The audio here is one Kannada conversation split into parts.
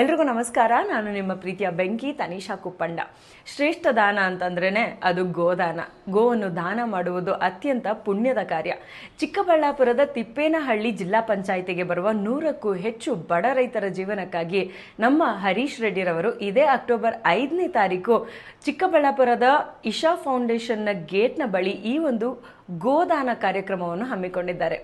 ಎಲ್ರಿಗೂ ನಮಸ್ಕಾರ. ನಾನು ನಿಮ್ಮ ಪ್ರೀತಿಯ ಬೆಂಕಿ ತನಿಷಾ ಕುಪ್ಪಂಡ. ಶ್ರೇಷ್ಠ ದಾನ ಅಂತಂದ್ರೇ ಅದು ಗೋದಾನ. ಗೋವನ್ನು ದಾನ ಮಾಡುವುದು ಅತ್ಯಂತ ಪುಣ್ಯದ ಕಾರ್ಯ. ಚಿಕ್ಕಬಳ್ಳಾಪುರದ ತಿಪ್ಪೇನಹಳ್ಳಿ ಜಿಲ್ಲಾ ಪಂಚಾಯಿತಿಗೆ ಬರುವ ನೂರಕ್ಕೂ ಹೆಚ್ಚು ಬಡ ರೈತರ ಜೀವನಕ್ಕಾಗಿ ನಮ್ಮ ಹರೀಶ್ ರೆಡ್ಡಿರವರು ಇದೇ ಅಕ್ಟೋಬರ್ ಐದನೇ ತಾರೀಕು ಚಿಕ್ಕಬಳ್ಳಾಪುರದ ಇಶಾ ಫೌಂಡೇಶನ್ನ ಗೇಟ್ನ ಬಳಿ ಈ ಒಂದು ಗೋದಾನ ಕಾರ್ಯಕ್ರಮವನ್ನು ಹಮ್ಮಿಕೊಂಡಿದ್ದಾರೆ.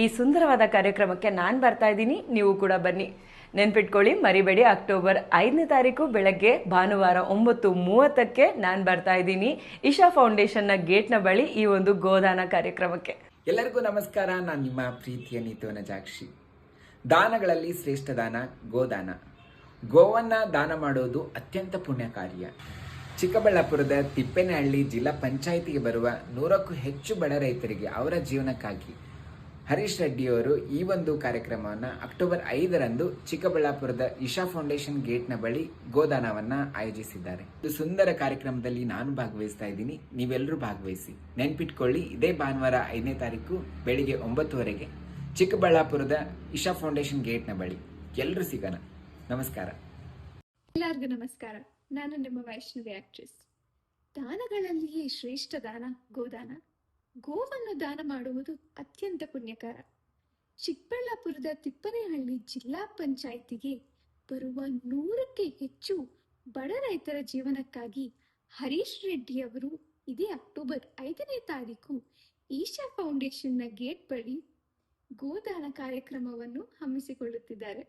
ಈ ಸುಂದರವಾದ ಕಾರ್ಯಕ್ರಮಕ್ಕೆ ನಾನು ಬರ್ತಾ ಇದ್ದೀನಿ. ನೀವು ಕೂಡ ಬನ್ನಿ. ನೆನ್ಪಿಟ್ಕೊಳ್ಳಿ, ಮರಿಬೇಡಿ. ಅಕ್ಟೋಬರ್ ಐದನೇ ತಾರೀಕು ಬೆಳಗ್ಗೆ ಭಾನುವಾರ ಒಂಬತ್ತು ಮೂವತ್ತಕ್ಕೆ ನಾನು ಬರ್ತಾ ಇದ್ದೀನಿ. ಇಶಾ ಫೌಂಡೇಶನ್ನ ಗೇಟ್ನ ಬಳಿ ಈ ಒಂದು ಗೋದಾನ ಕಾರ್ಯಕ್ರಮಕ್ಕೆ. ಎಲ್ಲರಿಗೂ ನಮಸ್ಕಾರ. ನಾನು ನಿಮ್ಮ ಪ್ರೀತಿಯ ನೀತುವನ ಜಾಕ್ಷಿ. ದಾನಗಳಲ್ಲಿ ಶ್ರೇಷ್ಠ ದಾನ, ಗೋದಾನ. ಗೋವನ್ನ ದಾನ ಮಾಡೋದು ಅತ್ಯಂತ ಪುಣ್ಯ ಕಾರ್ಯ ಚಿಕ್ಕಬಳ್ಳಾಪುರದ ತಿಪ್ಪೇನಹಳ್ಳಿ ಜಿಲ್ಲಾ ಪಂಚಾಯಿತಿಗೆ ಬರುವ ನೂರಕ್ಕೂ ಹೆಚ್ಚು ಬಡ ರೈತರಿಗೆ ಅವರ ಜೀವನಕ್ಕಾಗಿ ಹರೀಶ್ ರೆಡ್ಡಿಯವರು ಈ ಒಂದು ಕಾರ್ಯಕ್ರಮವನ್ನು ಅಕ್ಟೋಬರ್ ಐದರಂದು ಚಿಕ್ಕಬಳ್ಳಾಪುರದ ಇಶಾ ಫೌಂಡೇಶನ್ ಗೇಟ್ನ ಬಳಿ ಗೋದಾನವನ್ನ ಆಯೋಜಿಸಿದ್ದಾರೆ. ಇದು ಸುಂದರ ಕಾರ್ಯಕ್ರಮದಲ್ಲಿ ನಾನು ಭಾಗವಹಿಸ್ತಾ ಇದ್ದೀನಿ. ನೀವೆಲ್ಲರೂ ಭಾಗವಹಿಸಿ. ನೆನ್ಪಿಟ್ಕೊಳ್ಳಿ, ಇದೇ ಭಾನುವಾರ ಐದನೇ ತಾರೀಕು ಬೆಳಿಗ್ಗೆ ಒಂಬತ್ತುವರೆಗೆ ಚಿಕ್ಕಬಳ್ಳಾಪುರದ ಇಶಾ ಫೌಂಡೇಶನ್ ಗೇಟ್ನ ಬಳಿ. ಎಲ್ಲರೂ ಸಿಗೋಣ. ನಮಸ್ಕಾರ. ಎಲ್ಲರಿಗೂ ನಮಸ್ಕಾರ. ನಾನು ನಿಮ್ಮ ವೈಷ್ಣವಿ ಆಕ್ಟ್ರೆಸ್ ದಾನಗಳಲ್ಲಿಯೇ ಶ್ರೇಷ್ಠ ದಾನ, ಗೋದಾನ. ಗೋವನ್ನು ದಾನ ಮಾಡುವುದು ಅತ್ಯಂತ ಪುಣ್ಯಕರ. ಚಿಕ್ಕಬಳ್ಳಾಪುರದ ತಿಪ್ಪನೇಹಳ್ಳಿ ಜಿಲ್ಲಾ ಪಂಚಾಯಿತಿಗೆ ಬರುವ ನೂರಕ್ಕೆ ಹೆಚ್ಚು ಬಡ ರೈತರ ಜೀವನಕ್ಕಾಗಿ ಹರೀಶ್ ರೆಡ್ಡಿ ಅವರು ಇದೇ ಅಕ್ಟೋಬರ್ ಐದನೇ ತಾರೀಕು ಈಶಾ ಫೌಂಡೇಶನ್ನ ಗೇಟ್ ಬಳಿ ಗೋದಾನ ಕಾರ್ಯಕ್ರಮವನ್ನು ಹಮ್ಮಿಸಿಕೊಳ್ಳುತ್ತಿದ್ದಾರೆ.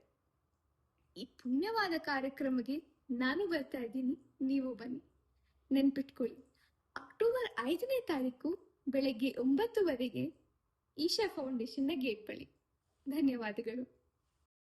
ಈ ಪುಣ್ಯವಾದ ಕಾರ್ಯಕ್ರಮಕ್ಕೆ ನಾನು ಬರ್ತಾ ಇದ್ದೀನಿ. ನೀವು ಬನ್ನಿ. ನೆನ್ಪಿಟ್ಕೊಳ್ಳಿ. ಅಕ್ಟೋಬರ್ ಐದನೇ ತಾರೀಕು ಬೆಳಗ್ಗೆ ಒಂಬತ್ತುವರೆಗೆ ಈಶಾ ಫೌಂಡೇಶನ್ನ ಗೇಟ್ ಬಳಿ. ಧನ್ಯವಾದಗಳು.